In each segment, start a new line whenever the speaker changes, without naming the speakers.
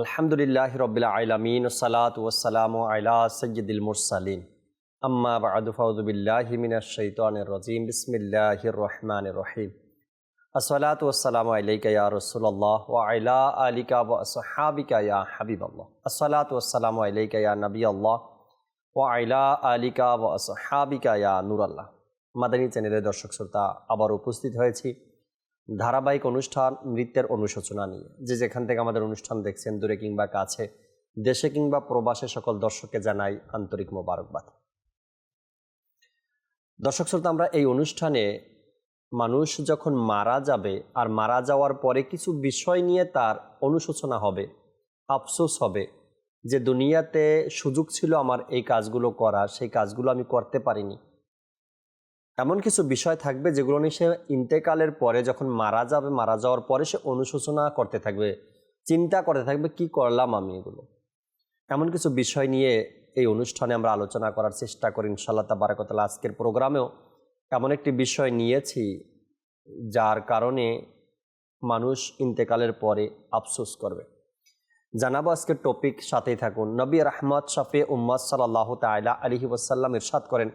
আলহামদুলিল্লাহ রবিল আলমিন সালাত ওসালাম আলা সৈয়দুল মুরসালিন। আম্মা বাদু ফাউদুবিল্লাহি মিনাশ শাইতানির রাজিম। বিসমিল্লাহির রহমানির রহিম। আসসালাতু ওয়াসসালামু আলাইকা ইয়া রাসূলুল্লাহ, ওয়া আলা আলিকা ওয়া আসহাবিকা ইয়া হাবিবাল্লাহ। আসসালাতু ওয়াসসালামু আলাইকা ইয়া নবিয়াল্লাহ, ওয়া আলা আলিকা ওয়া আসহাবিকা ইয়া নূরাল্লাহ। মাদানী চ্যানেলের দর্শক শ্রোতা আবার উপস্থিত হয়েছি। ধারাবাহিক অনুষ্ঠান, নৃত্যের অনুশোচনা নিয়ে। যে যেখান থেকে আমাদের অনুষ্ঠান দেখছেন, দূরে কিংবা কাছে, দেশে কিংবা প্রবাসে সকল দর্শককে জানাই আন্তরিক মোবারকবাদ। দর্শক শ্রোতা, আমরা এই অনুষ্ঠানে মানুষ যখন মারা যাবে, আর মারা যাওয়ার পরে কিছু বিষয় নিয়ে তার অনুশোচনা হবে, আফসোস হবে, যে দুনিয়াতে সুযোগ ছিল আমার এই কাজগুলো করা সেই কাজগুলো আমি করতে পারিনি। এমন কিছু বিষয় থাকবে যেগুলো নিয়ে সে ইন্তেকালের পরে যখন মারা যাবে, মারা যাওয়ার পরে সে অনুশোচনা করতে থাকবে, চিন্তা করতে থাকবে, কি করলাম আমি এগুলো? এমন কিছু বিষয় নিয়ে এই অনুষ্ঠানে আমরা আলোচনা করার চেষ্টা করি ইনশাল্লাহ তাবারাকতাল আজকের প্রোগ্রামেও। এমন একটি বিষয় নিয়েছি যার কারণে মানুষ ইন্তেকালের পরে আফসোস করবে। জানাব আজকের টপিক সাথেই থাকুন। নবী রহমত শফে উম্মদ সাল্লাহ তাইলা আলহি ওসাল্লাম ইরশাদ করেন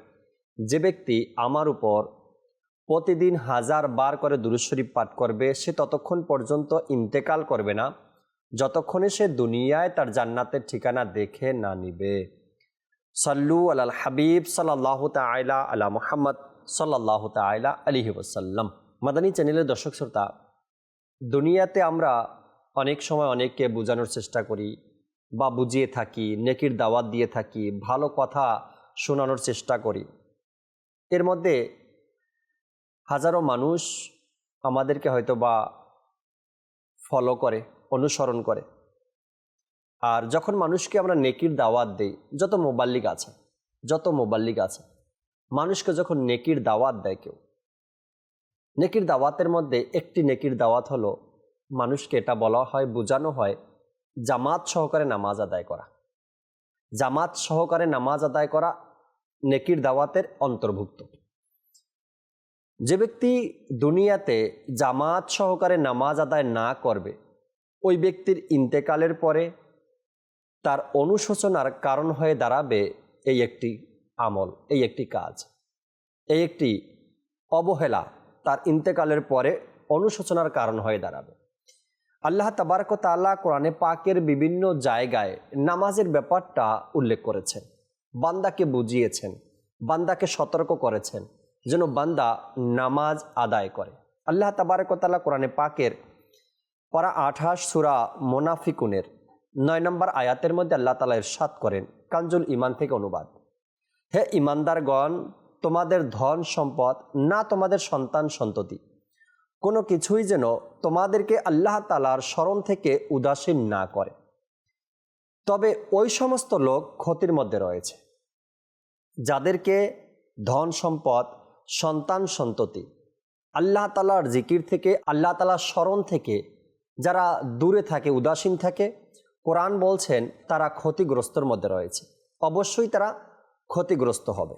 যে ব্যক্তি আমার উপর প্রতিদিন হাজার বার করে দুরুশরীফ পাঠ করবে, সে ততক্ষণ পর্যন্ত ইন্তেকাল করবে না, যতক্ষণে সে দুনিয়ায় তার জান্নাতের ঠিকানা দেখে না নিবে। সাল্লু আল হাবিব সাল্লাহ তাইলা আলা মুহাম্মদ সাল্লাহ তাইলা আলিহি ওসাল্লাম মাদানী চ্যানেলের দর্শক শ্রোতা, দুনিয়াতে আমরা অনেক সময় অনেককে বোঝানোর চেষ্টা করি বা বুঝিয়ে থাকি, নেকির দাওয়াত দিয়ে থাকি, ভালো কথা শোনানোর চেষ্টা করি। এর মধ্যে হাজারো মানুষ আমাদেরকে হয়তো বা ফলো করে, অনুসরণ করে। আর যখন মানুষকে আমরা নেকির দাওয়াত দেই, যত মোবাল্লিক আছে, যত মোবাল্লিক আছে, মানুষকে যখন নেকির দাওয়াত দেয় কেউ, নেকির দাওয়াতের মধ্যে একটি নেকির দাওয়াত হলো, মানুষকে এটা বলা হয়, বোঝানো হয়, জামাত সহকারে নামাজ আদায় করা। জামাত সহকারে নামাজ আদায় করা নেকির দাওয়াতের অন্তর্ভুক্ত। যে ব্যক্তি দুনিয়াতে জামাত সহকারে নামাজ আদায় না করবে, ওই ব্যক্তির ইন্তেকালের পরে তার অনুশোচনার কারণ হয়ে দাঁড়াবে এই একটি আমল, এই একটি কাজ, এই একটি অবহেলা তার ইন্তেকালের পরে অনুশোচনার কারণ হয়ে দাঁড়াবে। আল্লাহ তাবারক তাল্লাহ কোরআনে পাকের বিভিন্ন জায়গায় নামাজের ব্যাপারটা উল্লেখ করেছেন। বান্দাকে বুঝিয়েছেন, বান্দাকে সতর্ক করেছেন, যেন বান্দা নামাজ আদায় করে। আল্লাহ তাবারকতাল্লাহ কোরআনে পাকের পারা আঠাশ সুরা মোনাফিকুনের নয় নম্বর আয়াতের মধ্যে আল্লাহ তালা ইরশাদ করেন, কাঞ্জুল ইমান থেকে অনুবাদ। হে ইমানদারগণ তোমাদের ধন সম্পদ না তোমাদের সন্তান সন্ততি। কোনো কিছুই যেন তোমাদেরকে আল্লাহ তালার স্মরণ থেকে উদাসীন না করে। তবে ওই সমস্ত লোক ক্ষতির মধ্যে রয়েছে। যাদেরকে ধন সম্পদ, সন্তান সন্ততি, আল্লাহ তালার জিকির থেকে, আল্লাহ তালার স্মরণ থেকে যারা দূরে থাকে, উদাসীন থাকে, কোরআন বলছেন তারা ক্ষতিগ্রস্তর মধ্যে রয়েছে। অবশ্যই তারা ক্ষতিগ্রস্ত হবে।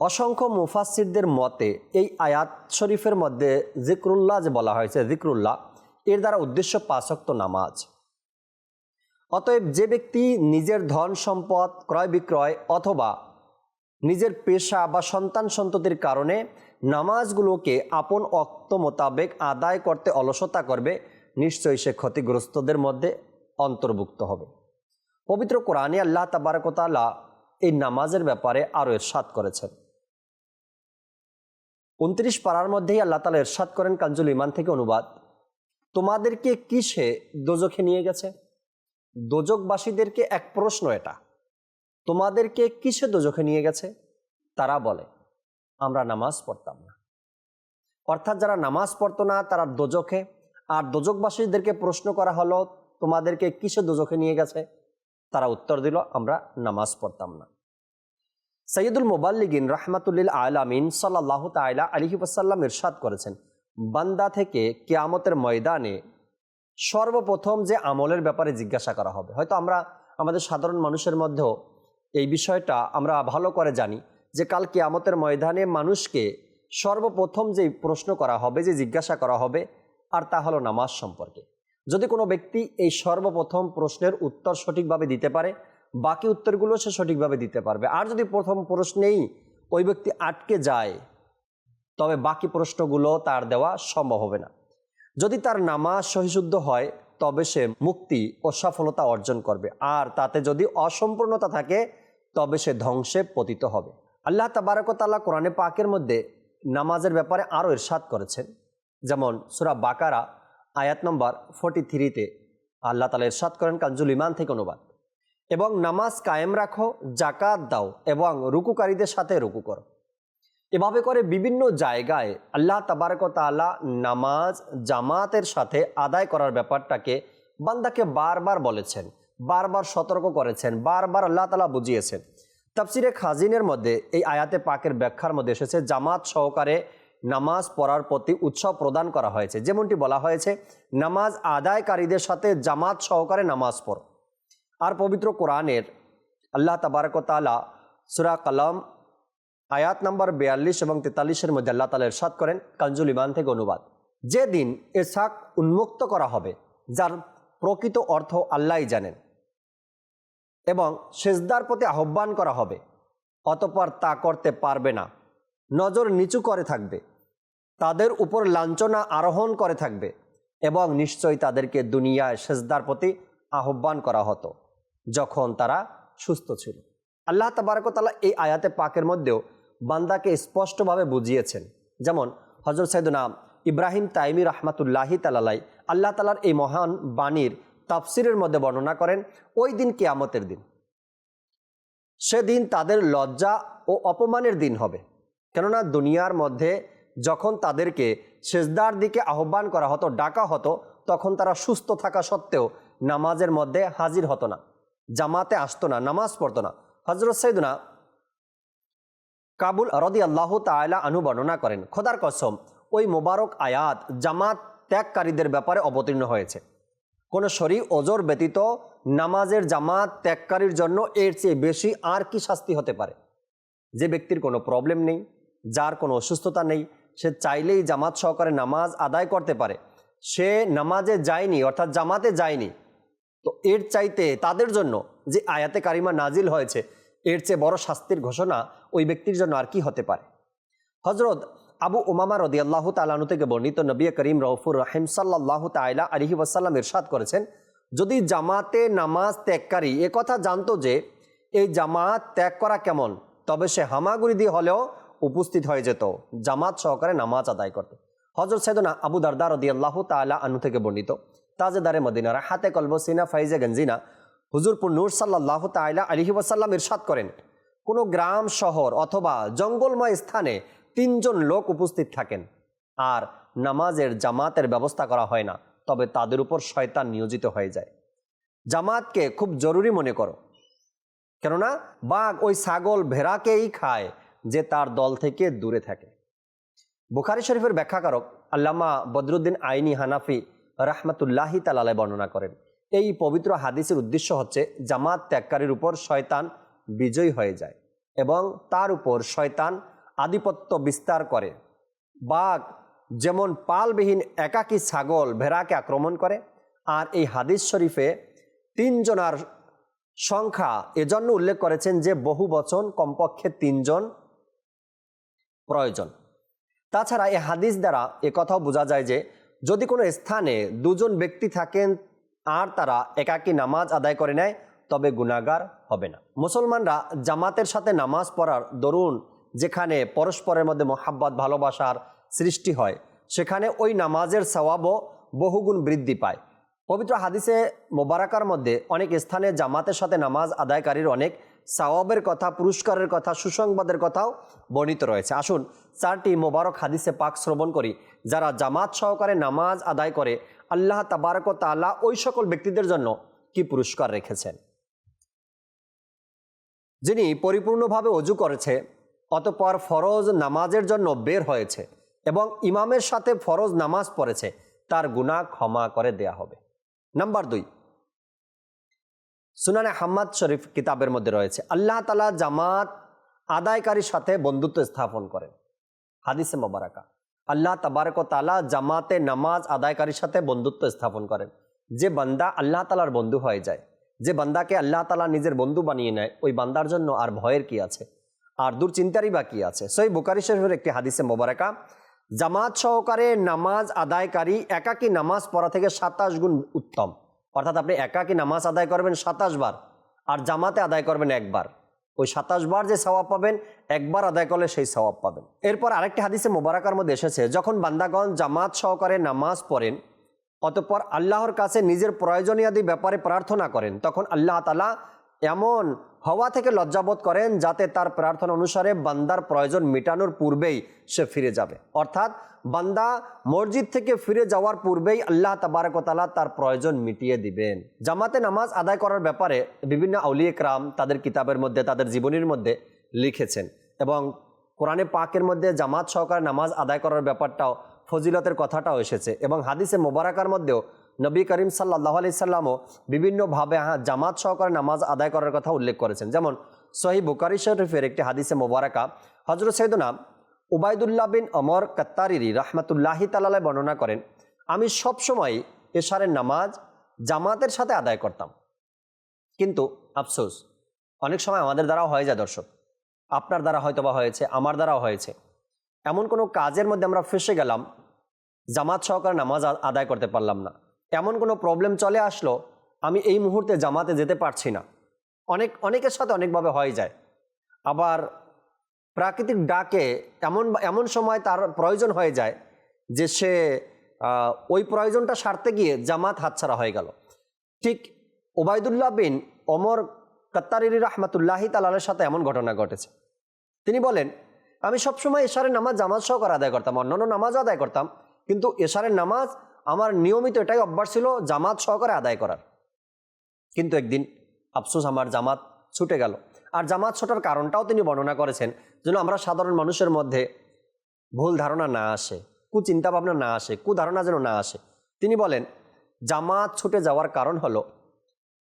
অসংখ্য মুফাসিরদের মতে এই আয়াত শরীফের মধ্যে জিক্রুল্লাহ যে বলা হয়েছে জিক্রুল্লাহ এর দ্বারা উদ্দেশ্য পাশক্ত নামাজ। অতএব যে ব্যক্তি নিজের ধন সম্পদ, ক্রয় বিক্রয় অথবা নিজের পেশা বা সন্তান সন্ততির কারণে নামাজগুলোকে আপন অক্ত মোতাবেক আদায় করতে অলসতা করবে, নিশ্চয়ই সে ক্ষতিগ্রস্তদের মধ্যে অন্তর্ভুক্ত হবে। পবিত্র কোরআনে আল্লাহ তাবারকতালা এই নামাজের ব্যাপারে আরও এরশাদ করেছেন। উনত্রিশ পাড়ার মধ্যেই আল্লাহ তালা এরশাদ করেন কাঞ্জুল ইমান থেকে অনুবাদ। তোমাদেরকে কিসে দোজখে নিয়ে গেছে? দোজকবাসীদেরকে এক প্রশ্ন এটা, তোমাদেরকে কিসে দোজখে নিয়ে গেছে? তারা বলে, আমরা নামাজ পড়তাম না। অর্থাৎ যারা নামাজ পড়তো না, তারা দোজখে। আর দোজকবাসীদেরকে প্রশ্ন করা হলো, তোমাদেরকে কিসে দোজখে নিয়ে গেছে? তারা উত্তর দিল, আমরা নামাজ পড়তাম না। সৈয়দুল মোবাল্লিগিন রাহমাতুল্লিল আলামিন সাল্লাহ তাইলা আলহি ওসাল্লাম ইরশাদ করেছেন, বান্দা থেকে কেয়ামতের ময়দানে সর্বপ্রথম যে আমলের ব্যাপারে জিজ্ঞাসা করা হবে। হয়তো আমরা আমাদের সাধারণ মানুষের মধ্যেও এই বিষয়টা আমরা ভালো করে জানি। যে কাল কেয়ামতের ময়দানে মানুষকে সর্বপ্রথম যে প্রশ্ন করা হবে, যে জিজ্ঞাসা করা হবে, আর তা হলো নামাজ সম্পর্কে। যদি কোনো ব্যক্তি এই সর্বপ্রথম প্রশ্নের উত্তর সঠিকভাবে দিতে পারে, বাকি উত্তরগুলো সে সঠিকভাবে দিতে পারবে। আর যদি প্রথম প্রশ্নেই ওই ব্যক্তি আটকে যায়, তবে বাকি প্রশ্নগুলো তার দেওয়া সম্ভব হবে না। যদি তার নামাজ সহিশুদ্ধ হয়, তবে সে মুক্তি ও সফলতা অর্জন করবে। আর তাতে যদি অসম্পূর্ণতা থাকে, তবে সে ধ্বংসে পতিত হবে। আল্লাহ তাবারকতাল্লাহ কোরআনে পাকের মধ্যে নামাজের ব্যাপারে আরও ইরশাদ করেছেন। যেমন সুরা বাকারা, আয়াত নম্বর ফোর্টি থ্রিতে আল্লাহ তালা ইরশাদ করেন কাঞ্জুল ইমান থেকে অনুবাদ। এবং নামাজ কায়েম রাখো জাকাত দাও এবং রুকুকারীদের সাথে রুকু করো। এভাবে করে বিভিন্ন জায়গায় আল্লাহ তাবারক তাআলা নামাজ জামাতের সাথে আদায় করার ব্যাপারটাকে বান্দাকে বারবার বলেছেন, বারবার সতর্ক করেছেন, বারবার আল্লাহ তালা বুঝিয়েছেন। তাফসিরে খাজিনের মধ্যে এই আয়াতে পাকের ব্যাখ্যার মধ্যে এসেছে, জামাত সহকারে নামাজ পড়ার প্রতি উৎসাহ প্রদান করা হয়েছে। যেমনটি বলা হয়েছে, নামাজ আদায়কারীদের সাথে জামাত সহকারে নামাজ পড়ো। আর পবিত্র কোরআনের আল্লাহ তাবারক তাআলা সুরা কালাম আয়াত নাম্বার বিয়াল্লিশ এবং তেতাল্লিশের মধ্যে আল্লাহ তালা ইরশাদ করেন কাঞ্জুল ইমান থেকে অনুবাদ। যেদিন এ শাক উন্মুক্ত করা হবে, যার প্রকৃত অর্থ আল্লাহই জানেন। এবং সেজদার প্রতি আহ্বান করা হবে, অতপর তা করতে পারবে না। নজর নিচু করে থাকবে। তাদের উপর লাঞ্ছনা আরোহণ করে থাকবে এবং নিশ্চয়ই তাদেরকে দুনিয়ায় সেজদার প্রতি আহ্বান করা হতো, যখন তারা সুস্থ ছিল। আল্লাহ তাবারকতালা এই আয়াতে পাকের মধ্যেও বান্দাকে স্পষ্টভাবে বুঝিয়েছেন। যেমন হজরত সাইদুনা ইব্রাহিম তাইমি রহমাতুল্লাহি তালাই আল্লাহ তালার এই মহান বাণীর তাফসিরের মধ্যে বর্ণনা করেন, ওই দিন কেয়ামতের দিন। সেদিন তাদের লজ্জা ও অপমানের দিন হবে। কেননা দুনিয়ার মধ্যে যখন তাদেরকে সেজদার দিকে আহ্বান করা হতো, ডাকা হতো, তখন তারা সুস্থ থাকা সত্ত্বেও নামাজের মধ্যে হাজির হতো না, জামাতে আসতো না, নামাজ পড়তো না। হজরত সৈদুনা কাবুল রদি আল্লাহ তায়লা আনু বর্ণনা করেন, খোদার কসম, ওই মোবারক আয়াত জামাত ত্যাগকারীদের ব্যাপারে অবতীর্ণ হয়েছে। কোনো শরী ওজোর ব্যতীত নামাজের জামাত ত্যাগকারীর জন্য এর চেয়ে বেশি আর কি শাস্তি হতে পারে? যে ব্যক্তির কোনো প্রবলেম নেই, যার কোনো অসুস্থতা নেই, সে চাইলেই জামাত সহকারে নামাজ আদায় করতে পারে। সে নামাজে যায়নি, অর্থাৎ জামাতে যায়নি। তো এর চাইতে তাদের জন্য যে আয়াতে কারিমা নাজিল হয়েছে, এর চেয়ে বড় শাস্তির ঘোষণা ওই ব্যক্তির জন্য আর কি হতে পারে? হজরত আবু উমামা রদি আল্লাহ তালানু থেকে বর্ণিত নবী করিম রৌফুর রাহিম সাল্লাহ তাইলা আলহি ওয়াসাল্লাম ইরশাদ করেছেন, যদি জামাতে নামাজ ত্যাগকারী এ কথা জানতো যে এই জামাত ত্যাগ করা কেমন? তবে সে হামাগুড়ি দিয়ে হলেও উপস্থিত হয়ে যেত, জামাত সহকারে নামাজ আদায় করত। হজরত সেদনা আবু দারদার রদি আল্লাহ তালা আনু থেকে বর্ণিত, তাজেদারে মদিনারা হাতে কলব, সিনা, ফাইজে, গঞ্জিনা হুজুরপুর নূর সাল্লাহ তাইলা আলহি ওয়াসাল্লাম ইরশাদ করেন। কোনো গ্রাম, শহর অথবা জঙ্গলময় স্থানে তিনজন লোক উপস্থিত থাকেন। আর নামাজের জামাতের ব্যবস্থা করা হয় না, তবে তাদের উপর শয়তান নিয়োজিত হয়ে যায়। জামাতকে খুব জরুরি মনে করো। কেননা, বাঘ ওই ছাগল ভেড়াকেই খায়, যে তার দল থেকে দূরে থাকে। বুখারি শরীফের ব্যাখ্যাকারক আল্লামা বদরুদ্দিন আইনি হানাফি রাহমাতুল্লাহি তালালায় বর্ণনা করেন, এই পবিত্র হাদিসের উদ্দেশ্য হচ্ছে জামাত ত্যাগকারীর উপর শয়তান বিজয়ী হয়ে যায় এবং তার উপর শয়তান আধিপত্য বিস্তার করে। বাঘ যেমন পালবিহীন একাকী ছাগল ভেড়াকে আক্রমণ করে, আর এই হাদিস শরীফে তিনজনার সংখ্যা এজন্য উল্লেখ করেছেন যে বহু বচন কমপক্ষে তিনজন প্রয়োজন। তাছাড়া এই হাদিস দ্বারা কথাও বোঝা যায় যে যদি কোনো স্থানে দুজন ব্যক্তি থাকেন, আর তারা একাকী নামাজ আদায় করে নেয়, তবে গুণাগার হবে না। মুসলমানরা জামাতের সাথে নামাজ পড়ার দরুন যেখানে পরস্পরের মধ্যে মোহাব্বত, ভালোবাসার সৃষ্টি হয়, সেখানে ওই নামাজের সওয়াবও বহুগুণ বৃদ্ধি পায়। পবিত্র হাদিসে মোবারাকার মধ্যে অনেক স্থানে জামাতের সাথে নামাজ আদায়কারীর অনেক সওয়াবের কথা, পুরস্কারের কথা, সুসংবাদের কথাও বর্ণিত রয়েছে। আসুন চারটি মোবারক হাদিসে পাক শ্রবণ করি। যারা জামাত সহকারে নামাজ আদায় করে, আল্লাহ তাবারক তাল্লাহ ওই সকল ব্যক্তিদের জন্য কি পুরস্কার রেখেছেন? যিনি পরিপূর্ণভাবে অজু করেছে অতপর ফরজ নামাজের জন্য বের হয়েছে এবং ইমামের সাথে ফরজ নামাজ পড়েছে, তার গুণা ক্ষমা করে দেয়া হবে। নাম্বার দুই, সুনানে হাম্মাদ শরীফ কিতাবের মধ্যে রয়েছে, আল্লাহ তালা জামাত আদায়কারীর সাথে বন্ধুত্ব স্থাপন করেন। হাদিসে মোবারাকা, আল্লাহ তাবারক তালা জামাতে নামাজ আদায়কারীর সাথে বন্ধুত্ব স্থাপন করেন। যে বান্দা আল্লাহ তালার বন্ধু হয়ে যায়, যে বান্দাকে আল্লাহ তালা নিজের বন্ধু বানিয়ে নেয়, ওই বান্দার জন্য আর ভয়ের কি আছে? আর দুশ্চিন্তারই বাকি আছে। সই বুকারি শরীফের একটি হাদিসে মোবারকা, জামাত সহকারে নামাজ আদায়কারী একাকী নামাজ পড়া থেকে সাতাশ গুণ উত্তম। অর্থাৎ আপনি একাকী নামাজ আদায় করবেন সাতাশ বার আর জামাতে আদায় করবেন একবার ওই সাতাশ বার যে সওয়াব পাবেন একবার আদায় করলে সেই সওয়াব পাবেন। এরপর আরেকটি হাদিসে মোবারকার মধ্যে এসেছে, যখন বান্দাগণ জামাত সহকারে নামাজ পড়েন, অতঃপর আল্লাহর কাছে নিজের প্রয়োজনীয়াদি ব্যাপারে প্রার্থনা করেন, তখন আল্লাহ তালা এমন হওয়া থেকে লজ্জাবোধ করেন যাতে তার প্রার্থনা অনুসারে বান্দার প্রয়োজন মেটানোর পূর্বেই সে ফিরে যাবে। অর্থাৎ বান্দা মসজিদ থেকে ফিরে যাওয়ার পূর্বেই আল্লাহ তাবারকতালা তার প্রয়োজন মিটিয়ে দিবেন। জামাতে নামাজ আদায় করার ব্যাপারে বিভিন্ন আউলিয়ে ক্রাম তাদের কিতাবের মধ্যে, তাদের জীবনীর মধ্যে লিখেছেন এবং কোরআনে পাকের মধ্যে জামাত সহকারে নামাজ আদায় করার ব্যাপারটাও, ফজিলতের কথাটাও এসেছে এবং হাদিসে মোবারকার মধ্যেও নবী করিম সাল্লাহ আলি সাল্লামও বিভিন্নভাবে হ্যাঁ জামাত সহকারে নামাজ আদায় করার কথা উল্লেখ করেছেন। যেমন সহি বুকারি শরীফের একটি হাদিসে মোবারকা হজরত সৈদনা উবায়দুল্লাহ বিন অমর কাত্তারিরি রহমতুল্লাহি তালালায় বর্ণনা করেন, আমি সবসময় এশারের নামাজ জামাতের সাথে আদায় করতাম। কিন্তু আফসোস, অনেক সময় আমাদের দ্বারাও হয়ে যায় দর্শক। আপনার দ্বারা হয়তো বা হয়েছে, আমার দ্বারাও হয়েছে। এমন কোনো কাজের মধ্যে আমরা ফেসে গেলাম, জামাত সহকারে নামাজ আদায় করতে পারলাম না। এমন কোনো প্রবলেম চলে আসলো, আমি এই মুহূর্তে জামাতে যেতে পারছি না। অনেক, অনেকের সাথে অনেকভাবে হয়ে যায়। আবার প্রাকৃতিক ডাকে এমন এমন সময় তার প্রয়োজন হয়ে যায় যে সে ওই প্রয়োজনটা সারতে গিয়ে জামাত হাতছাড়া হয়ে গেল। ঠিক ওবায়দুল্লাহ বিন অমর কাত্তারির রহমতুল্লাহি তালালের সাথে এমন ঘটনা ঘটেছে। তিনি বলেন, আমি সবসময় এশারের নামাজ জামাত সহকারে আদায় করতাম, অন্যান্য নামাজ আদায় করতাম, কিন্তু এশারের নামাজ আমার নিয়মিত এটাই অভ্যাস ছিল জামাত সহকারে আদায় করার। কিন্তু একদিন আফসোস আমার জামাত ছুটে গেল। আর জামাত ছোটার কারণটাও তিনি বর্ণনা করেছেন যেন আমরা সাধারণ মানুষের মধ্যে ভুল ধারণা না আসে কুচিন্তা ভাবনা না আসে, কুধারণা যেন না আসে। তিনি বলেন, জামাত ছুটে যাওয়ার কারণ হলো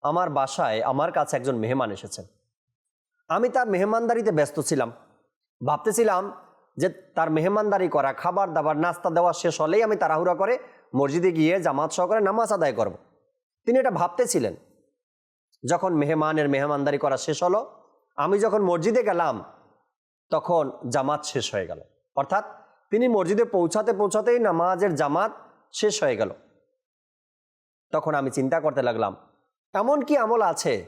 আমার বাসায় আমার কাছে একজন মেহমান এসেছেন। আমি তার মেহমানদারিতে ব্যস্ত ছিলাম। ভাবতেছিলাম যে তার মেহমানদারি করা খাবার দাবার নাস্তা দেওয়া শেষ হলেই আমি তাড়াহুড়া করে মসজিদে গিয়ে জামাত সহকারে নামাজ আদায় করব। তিনি এটা ভাবতেছিলেন। যখন মেহমানের মেহমানদারি করা শেষ হলো, আমি যখন মসজিদে গেলাম, তখন জামাত শেষ হয়ে গেল। অর্থাৎ তিনি মসজিদে পৌঁছাতে পৌঁছাতেই নামাজের জামাত শেষ হয়ে গেল। তখন আমি চিন্তা করতে লাগলাম, এমন কি আমল আছে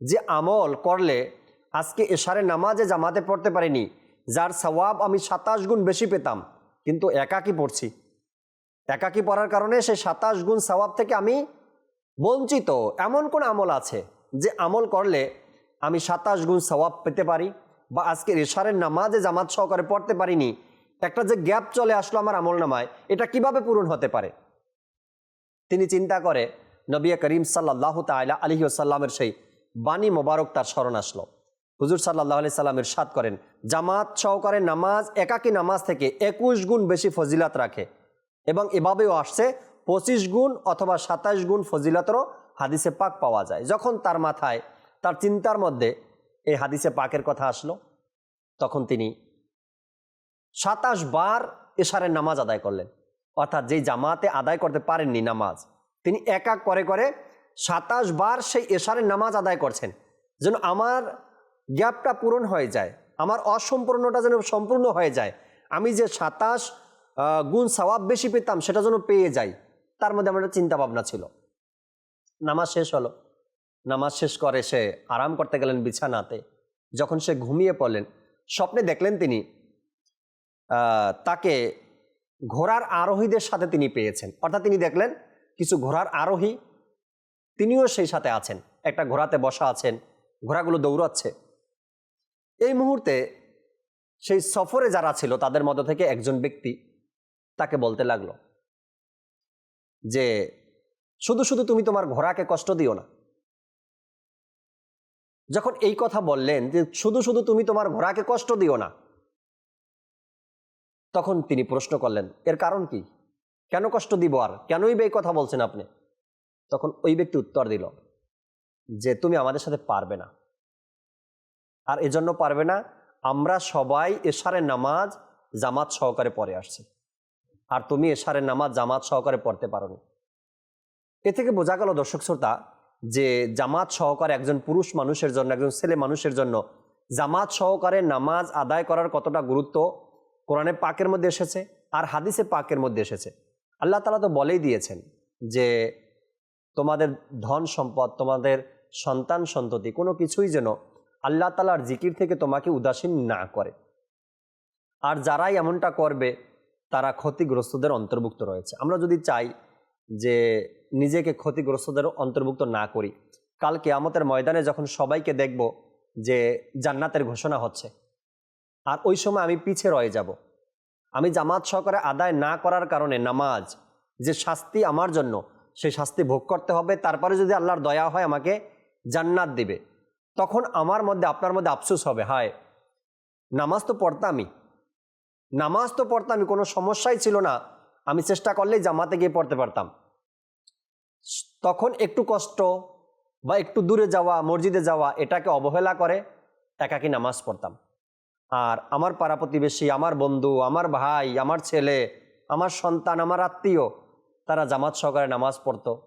যে আমল করলে আজকে এশারে নামাজে জামাতে পড়তে পারিনি, যার সওয়াব আমি সাতাশ গুণ বেশি পেতাম, কিন্তু একাকি পড়ছি। একাকি পড়ার কারণে সেই সাতাশ গুণ সওয়াব থেকে আমি বঞ্চিত। এমন কোন আমল আছে যে আমল করলে আমি সাতাশ গুণ সওয়াব পেতে পারি বা আজকের এশারের নামাজে জামাত সহকারে পড়তে পারিনি? একটা যে গ্যাপ চলে আসলো আমার আমল নামায় এটা কীভাবে পূরণ হতে পারে? তিনি চিন্তা করে নবিয়া করিম সাল্লাহ তালা আলহি আসাল্লামের সেই বাণী মোবারক তার স্মরণ আসলো। হুজুর সাল্লাহ আলি সাল্লামের সাত করেন, জামাত সহকারে নামাজ, একাকী নামাজ থেকে একুশ গুণ বেশি ফজিলাত রাখে। এবং এভাবেও আসছে, পঁচিশ গুণ অথবা সাতাশ গুণ ফজিলাতেরও হাদিসে পাক পাওয়া যায়। যখন তার মাথায়, তার চিন্তার মধ্যে এই হাদিসে পাকের কথা আসলো, তখন তিনি সাতাশ বার এশারের নামাজ আদায় করলেন। অর্থাৎ যেই জামাতে আদায় করতে পারেননি নামাজ, তিনি এক এক করে করে সাতাশ বার সেই এশারের নামাজ আদায় করছেন। যেন আমার গ্যাপটা পূরণ হয়ে যায়, আমার অসম্পূর্ণটা যেন সম্পূর্ণ হয়ে যায়। আমি যে সাতাশ গুণ সওয়াব বেশি পেতাম, সেটা যেন পেয়ে যাই। তার মধ্যে আমার চিন্তা ভাবনা ছিল। নামাজ শেষ হলো। নামাজ শেষ করে সে আরাম করতে গেলেন বিছানাতে। যখন সে ঘুমিয়ে পড়লেন, স্বপ্নে দেখলেন তিনি তাকে ঘোড়ার আরোহীদের সাথে তিনি পেয়েছেন। অর্থাৎ তিনি দেখলেন, কিছু ঘোড়ার আরোহী তিনিও সেই সাথে আছেন। একটা ঘোড়াতে বসা আছেন, ঘোড়াগুলো দৌড়াচ্ছে। এই মুহূর্তে সেই সফরে যারা ছিল, তাদের মধ্য থেকে একজন ব্যক্তি তাকে বলতে লাগল যে, শুধু শুধু তুমি তোমার ঘোড়াকে কষ্ট দিও না। যখন এই কথা বললেন যে, শুধু শুধু তুমি তোমার ঘোড়াকে কষ্ট দিও না। তখন তিনি প্রশ্ন করলেন, এর কারণ কি? কেন কষ্ট দিব আর? কেনই বা এই কথা বলছেন আপনি? তখন ওই ব্যক্তি উত্তর দিল, যে, তুমি আমাদের সাথে পারবে না। আর এজন্য পারবে না, আমরা সবাই এশারে নামাজ জামাত সহকারে পরে আসছি। আর তুমি এশারের নামাজ জামাত সহকারে পড়তে পারো এ থেকে বোঝা গেল দর্শক শ্রোতা, যে জামাত সহকারে একজন পুরুষ মানুষের জন্য, একজন ছেলে মানুষের জন্য জামাত সহকারে নামাজ আদায় করার কতটা গুরুত্ব কোরআনে পাকের মধ্যে এসেছে আর হাদিসে পাকের মধ্যে এসেছে। আল্লাহ তালা তো বলেই দিয়েছেন যে তোমাদের ধন সম্পদ, তোমাদের সন্তান সন্ততি কোনো কিছুই যেন আল্লাহ তালার জিকির থেকে তোমাকে উদাসীন না করে। আর যারাই এমনটা করবে তারা ক্ষতিগ্রস্তদের অন্তর্ভুক্ত রয়েছে। আমরা যদি চাই যে নিজেকে ক্ষতিগ্রস্তদের অন্তর্ভুক্ত না করি, কাল কেয়ামতের ময়দানে যখন সবাইকে দেখব যে জান্নাতের ঘোষণা হচ্ছে, আর ওই সময় আমি পিছে রয়ে যাব। আমি জামাত সহকারে আদায় না করার কারণে নামাজ, যে শাস্তি আমার জন্য সেই শাস্তি ভোগ করতে হবে, তারপরে যদি আল্লাহর দয়া হয় আমাকে জান্নাত দিবে, তখন আমার মধ্যে, আপনার মধ্যে আফসোস হবে, হায়! নামাজ তো পড়তামই। নামাজ তো পড়তামই কোনো সমস্যাই ছিল না। আমি চেষ্টা করলেই জামাতে গিয়ে পড়তে পারতাম। তখন একটু কষ্ট বা একটু দূরে যাওয়া, মসজিদে যাওয়া, এটাকে অবহেলা করে একাকি নামাজ পড়তাম। আর আমার পাড়া প্রতিবেশী, আমার বন্ধু, আমার ভাই, আমার ছেলে, আমার সন্তান, আমার আত্মীয়, তারা জামাত সহকারে নামাজ পড়তো।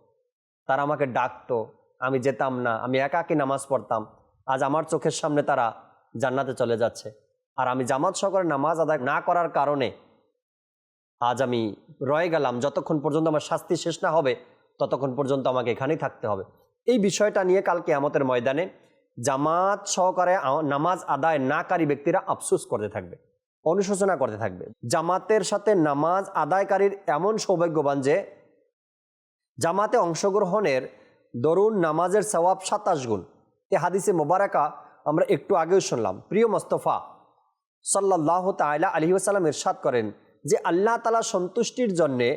তারা আমাকে ডাকতো, আমি যেতাম না, আমি একাকি নামাজ পড়তাম। আজ আমার চোখের সামনে তারা জান্নাতে চলে যাচ্ছে। আর আমি জামাত সহকারে নামাজ আদায় না করার কারণে আজ আমি রয়ে গেলাম। যতক্ষণ পর্যন্ত আমার শাস্তি শেষ না হবে, ততক্ষণ পর্যন্ত আমাকে এখানেই থাকতে হবে। এই বিষয়টা নিয়ে কালকে আমাদের ময়দানে জামাত সহকারে নামাজ আদায় নাকারী ব্যক্তিরা আফসোস করতে থাকবে, অনুশোচনা করতে থাকবে। জামাতের সাথে নামাজ আদায়কারীর এমন সৌভাগ্যবান যে, জামাতে অংশগ্রহণের দরুন নামাজের সওয়াব সাতাশ গুণ। এ হাদিসে মোবারকা আমরা একটু আগেও শুনলাম। প্রিয় মোস্তফা সাল্লাহ তাইলা আলহি আসাল্লাম ইরশাদ করেন যে আল্লাহ তালা সন্তুষ্টির জন্যে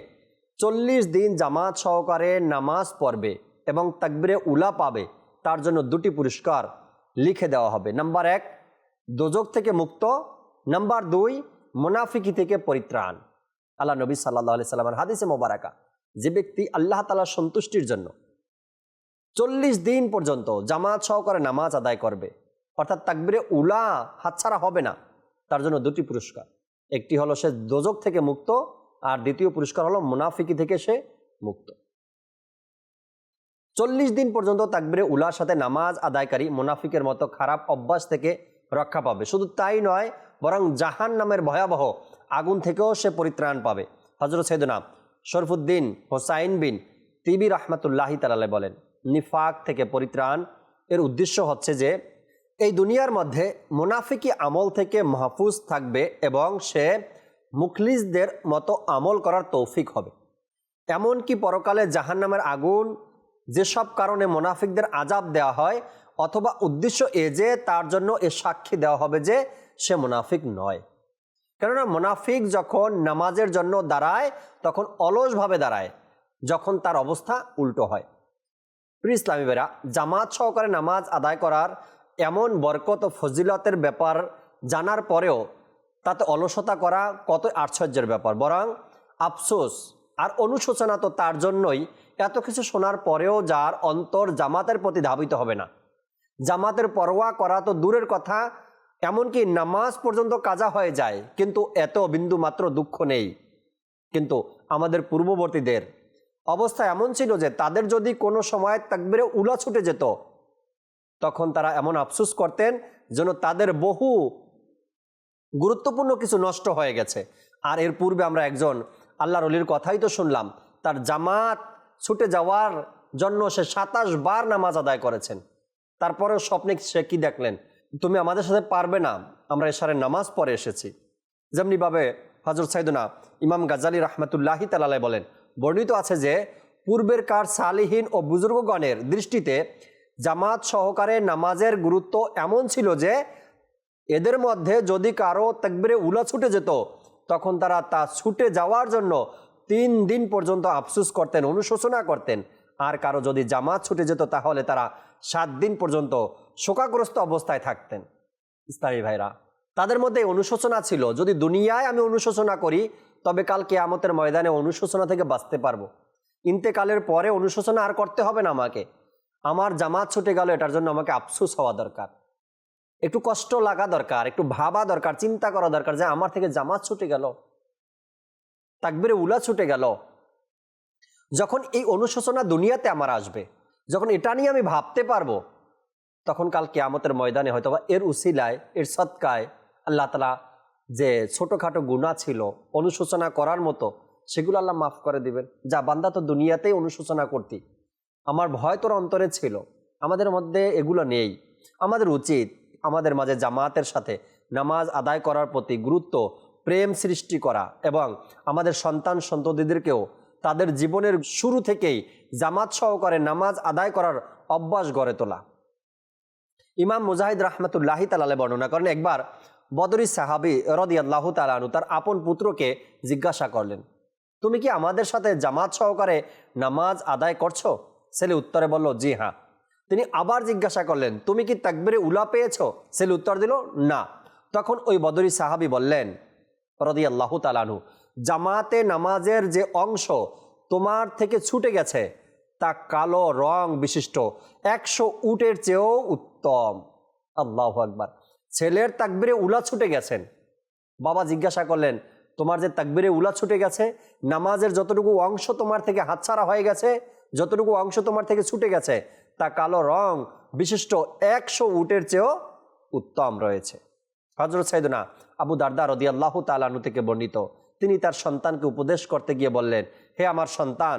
চল্লিশ দিন জামাত সহকারে নামাজ পড়বে এবং তাকবিরে উলা পাবে, তার জন্য দুটি পুরস্কার লিখে দেওয়া হবে। নাম্বার এক, দোজক থেকে মুক্ত। নাম্বার দুই, মুনাফিকি থেকে পরিত্রাণ। আল্লাহ নবী সাল্লাহ আলি হাদিসে মোবারকা, যে ব্যক্তি আল্লাহ তালা সন্তুষ্টির জন্য চল্লিশ দিন পর্যন্ত জামাত সহকারে নামাজ আদায় করবে, অর্থাৎ তাকবিরে উলা হাতছাড়া হবে না তার জন্য দুটি পুরস্কার। একটি হলো সে দোজক থেকে মুক্ত, আর দ্বিতীয় পুরস্কার হলো মুনাফিকি থেকে সে মুক্ত। চল্লিশ দিন পর্যন্ত তাকবিরে উলার সাথে নামাজ আদায়কারী মুনাফিকের মতো খারাপ অভ্যাস থেকে রক্ষা পাবে। শুধু তাই নয়, বরং জাহান নামের ভয়াবহ আগুন থেকেও সে পরিত্রাণ পাবে। হজরত সৈদনা শরফুদ্দিন হোসাইন বিন তিবি রহমাতুল্লাহি তালালে বলেন, নিফাক থেকে পরিত্রাণ এর উদ্দেশ্য হচ্ছে যে এই দুনিয়ার মধ্যে মুনাফিকি আমল থেকে মাহফুজ থাকবে এবং সে মুখলিসদের মতো আমল করার তৌফিক হবে। এমনকি পরকালে জাহান্নামের আগুন, যেসব কারণে মোনাফিকদের আজাব দেওয়া হয়, অথবা উদ্দেশ্য এ যে তার জন্য এ সাক্ষী দেওয়া হবে যে সে মুনাফিক নয়। কেননা মুনাফিক যখন নামাজের জন্য দাঁড়ায়, তখন অলসভাবে দাঁড়ায়, যখন তার অবস্থা উল্টো হয়। প্রিয় ইসলামী বেরা জামাত সহকারে নামাজ আদায় করার এমন বরকত ও ফজিলতের ব্যাপার জানার পরেও তাতে অলসতা করা কত আশ্চর্যের ব্যাপার। বরং আফসোস আর অনুশোচনা তো তার জন্যই, এত কিছু শোনার পরেও যার অন্তর জামাতের প্রতি ধাবিত হবে না। জামাতের পরোয়া করা তো দূরের কথা, এমনকি নামাজ পর্যন্ত কাজা হয়ে যায়, কিন্তু এত বিন্দু মাত্র দুঃখ নেই। কিন্তু আমাদের পূর্ববর্তীদের অবস্থা এমন ছিল যে তাদের যদি কোনো সময় তাকবিরে উলা ছুটে যেত তখন তারা এমন আফসুস করতেন যেন তাদের বহু গুরুত্বপূর্ণ কিছু নষ্ট হয়ে গেছে। আর এর পূর্বে আমরা একজন আল্লাহর অলির কথাই তো শুনলাম, তার জামাত ছুটে যাওয়ার জন্য সে সাতাশ বার নামাজ আদায় করেছেন। তারপরেও স্বপ্নে সে কি দেখলেন? তুমি আমাদের সাথে পারবে না, আমরা এশারের নামাজ পরে এসেছি। যেমনিভাবে হজরত সাইদুনা ইমাম গাজালি রহমতুল্লাহি তালালাই বলেন, বর্ণিত আছে যে পূর্বের কার সালিহীন ও বুজুর্গগণের দৃষ্টিতে জামাত সহকারে নামাজের গুরুত্ব এমন ছিল যে এদের মধ্যে যদি কারও তাকবিরে উলা ছুটে যেত, তখন তারা তা ছুটে যাওয়ার জন্য তিন দিন পর্যন্ত আফসুস করতেন, অনুশোচনা করতেন। আর কারও যদি জামাত ছুটে যেত, তাহলে তারা সাত দিন পর্যন্ত শোকাগ্রস্ত অবস্থায় থাকতেন। ইসলামী ভাইরা, তাদের মধ্যে অনুশোচনা ছিল, যদি দুনিয়ায় আমি অনুশোচনা করি, তবে কাল কেয়ামতের ময়দানে অনুশোচনা থেকে বাঁচতে পারব। ইন্তেকালের পরে অনুশোচনা আর করতে হবে না আমাকে। আমার জামাত ছুটে গেল, এটার জন্য আমাকে আফসুস হওয়া দরকার। একটু কষ্ট লাগা দরকার, একটু ভাবা দরকার, চিন্তা করা দরকার যে আমার থেকে জামাত ছুটে গেল, তাকবিরে উলা ছুটে গেল। যখন এই অনুশোচনা দুনিয়াতে আমার আসবে, যখন এটা নিয়ে আমি ভাবতে পারব, তখন কাল কেয়ামতের ময়দানে হয়তো বা এর উসিলায়, এর সৎকায় আল্লাহ তালা যে ছোটোখাটো গুণা ছিল, অনুশোচনা করার মতো, সেগুলো আল্লাহ মাফ করে দিবেন। যা বান্দা তো দুনিয়াতেই অনুশোচনা করতি। আমার ভয় তোর অন্তরে ছিল। আমাদের মধ্যে এগুলো নেই। আমাদের উচিত আমাদের মাঝে জামাতের সাথে নামাজ আদায় করার প্রতি গুরুত্ব, প্রেম সৃষ্টি করা এবং আমাদের সন্তান সন্ততিদেরকেও তাদের জীবনের শুরু থেকেই জামাত সহকারে নামাজ আদায় করার অভ্যাস গড়ে তোলা। ইমাম মুজাহিদ রহমতুল্লাহি তালালে বর্ণনা করেন, একবার বদরি সাহাবি রদি আল্লাহ তালানু তার আপন পুত্রকে জিজ্ঞাসা করলেন, তুমি কি আমাদের সাথে জামাত সহকারে নামাজ আদায় করছ? ছেলে উত্তরে বলল, জি হ্যাঁ। তিনি আবার জিজ্ঞাসা করলেন, তুমি কি তাকবিরে উলা পেয়েছ? ছেলে উত্তর দিল, না। তখন ওই বদরি সাহাবি বললেন রদি আল্লাহ তালানু জামাতে নামাজের যে অংশ তোমার থেকে ছুটে গেছে, তা কালো রং বিশিষ্ট, একশো উটের চেয়েও উত্তম। আল্লাহ আকবার। ছেলের তাকবিরে উলা ছুটে গেছেন। বাবা জিজ্ঞাসা করলেন, তোমার যে তাকবিরে উলা ছুটে গেছে, নামাজের যতটুকু অংশ তোমার থেকে হাতছাড়া হয়ে গেছে যতটুকু অংশ তোমার থেকে ছুটে গেছে, তা কালো রং বিশিষ্ট একশো উটের চেয়েও উত্তম রয়েছে। হজরত সাইদুনা আবু দারদা রদি আল্লাহ তালানু থেকে বর্ণিত। তিনি তার সন্তানকে উপদেশ করতে গিয়ে বললেন, হে আমার সন্তান,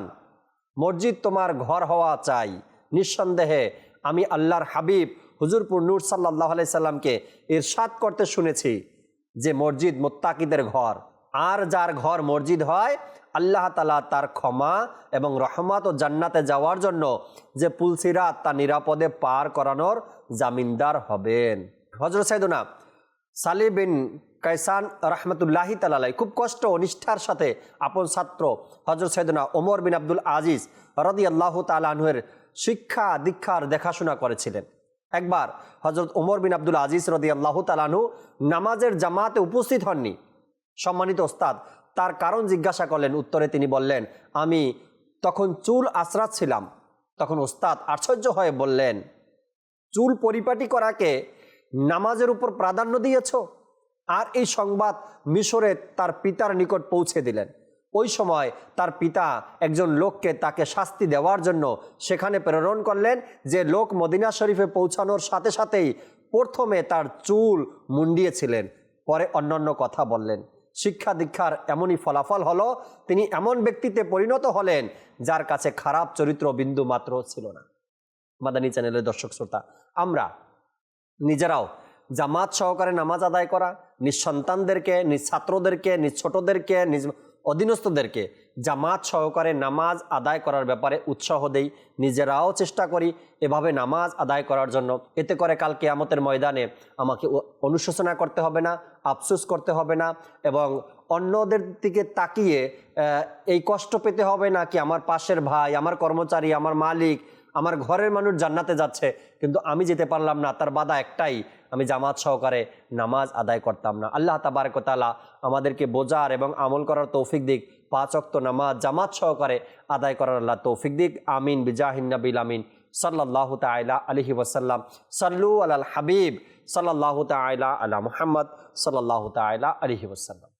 মসজিদ তোমার ঘর হওয়া চাই। নিঃসন্দেহে আমি আল্লাহর হাবিব হুজুরপুর নূর সাল্লাহ সাল্লামকে ইরশাদ করতে শুনেছি যে মসজিদ মোত্তাকিদের ঘর। আর যার ঘর মসজিদ হয়, আল্লাহ তালা তার ক্ষমা এবং রহমাত ও জান্নাতে যাওয়ার জন্য যে পুলসিরাত তা নিরাপদে পার করানোর জামিনদার হবেন। হজরত সাইদুনা সালি বিন কাইসান রহমতুল্লাহি তালাই খুব কষ্ট নিষ্ঠার সাথে আপন ছাত্র হজরত সৈদনা ওমর বিন আব্দুল আজিজ রদি আল্লাহ তালাহের শিক্ষা দীক্ষার দেখাশোনা করেছিলেন। একবার হজরত ওমর বিন আব্দুল আজিজ রদি আল্লাহ তালানহু নামাজের জামাতে উপস্থিত হননি। সম্মানিত ওস্তাদ, তার কারণ জিজ্ঞাসা করলেন, উত্তরে তিনি বললেন, আমি তখন চুল আশ্রাচ্ছিলাম তখন ওস্তাদ আশ্চর্য হয়ে বললেন, চুল পরিপাটি করাকে নামাজের উপর প্রাধান্য দিয়েছ? আর এই সংবাদ মিশরে তার পিতার নিকট পৌঁছে দিলেন। ওই সময় তার পিতা একজন লোককে তাকে শাস্তি দেওয়ার জন্য সেখানে প্রেরণ করলেন, যে লোক মদিনা শরীফে পৌঁছানোর সাথে সাথেই প্রথমে তার চুল মুন্ডিয়েছিলেন। পরে অন্যান্য কথা বললেন। শিক্ষা দীক্ষার এমনই ফলাফল হলো, তিনি এমন ব্যক্তিতে পরিণত হলেন যার কাছে খারাপ চরিত্র বিন্দু মাত্র ছিল না। মাদানী চ্যানেলের দর্শক শ্রোতা, আমরা নিজেরাও জামাত সহকারে নামাজ আদায় করা নিজ সন্তানদেরকে নিজ ছাত্রদেরকে নিজ ছোটদেরকে নিজ অধীনস্থদেরকে জামাত সহকারে নামাজ আদায় করার ব্যাপারে উৎসাহ দেই। নিজেরাও চেষ্টা করি এভাবে নামাজ আদায় করার জন্য। এতে করে কাল কেয়ামতের ময়দানে আমাকে অনুশোচনা করতে হবে না, আফসোস করতে হবে না এবং অন্যদের দিকে তাকিয়ে এই কষ্ট পেতে হবে না কি আমার পাশের ভাই, আমার কর্মচারী, আমার মালিক, আমার ঘরের মানুষ জান্নাতে যাচ্ছে। কিন্তু আমি যেতে পারলাম না, তার বাধা একটাই আমি জামাত সহকারে নামাজ আদায় করতাম না। আল্লাহ তাবারকতালা আমাদেরকে বোঝার এবং আমল করার তৌফিক দিক, পাঁচ অক্ত নামাজ জামাত সহকারে আদায় করার আল্লাহ তৌফিক দিক। আমিন, বিজাহিন নবিল আমিন। সাল্লাহ তাইলা আলহি ওসাল্লাম সাল্লু আল হাবিব। সাল্লাহ তাইলা আলা মুহাম্মদ। সাল্লাহ তাইলা আলহি ওসাল্লাম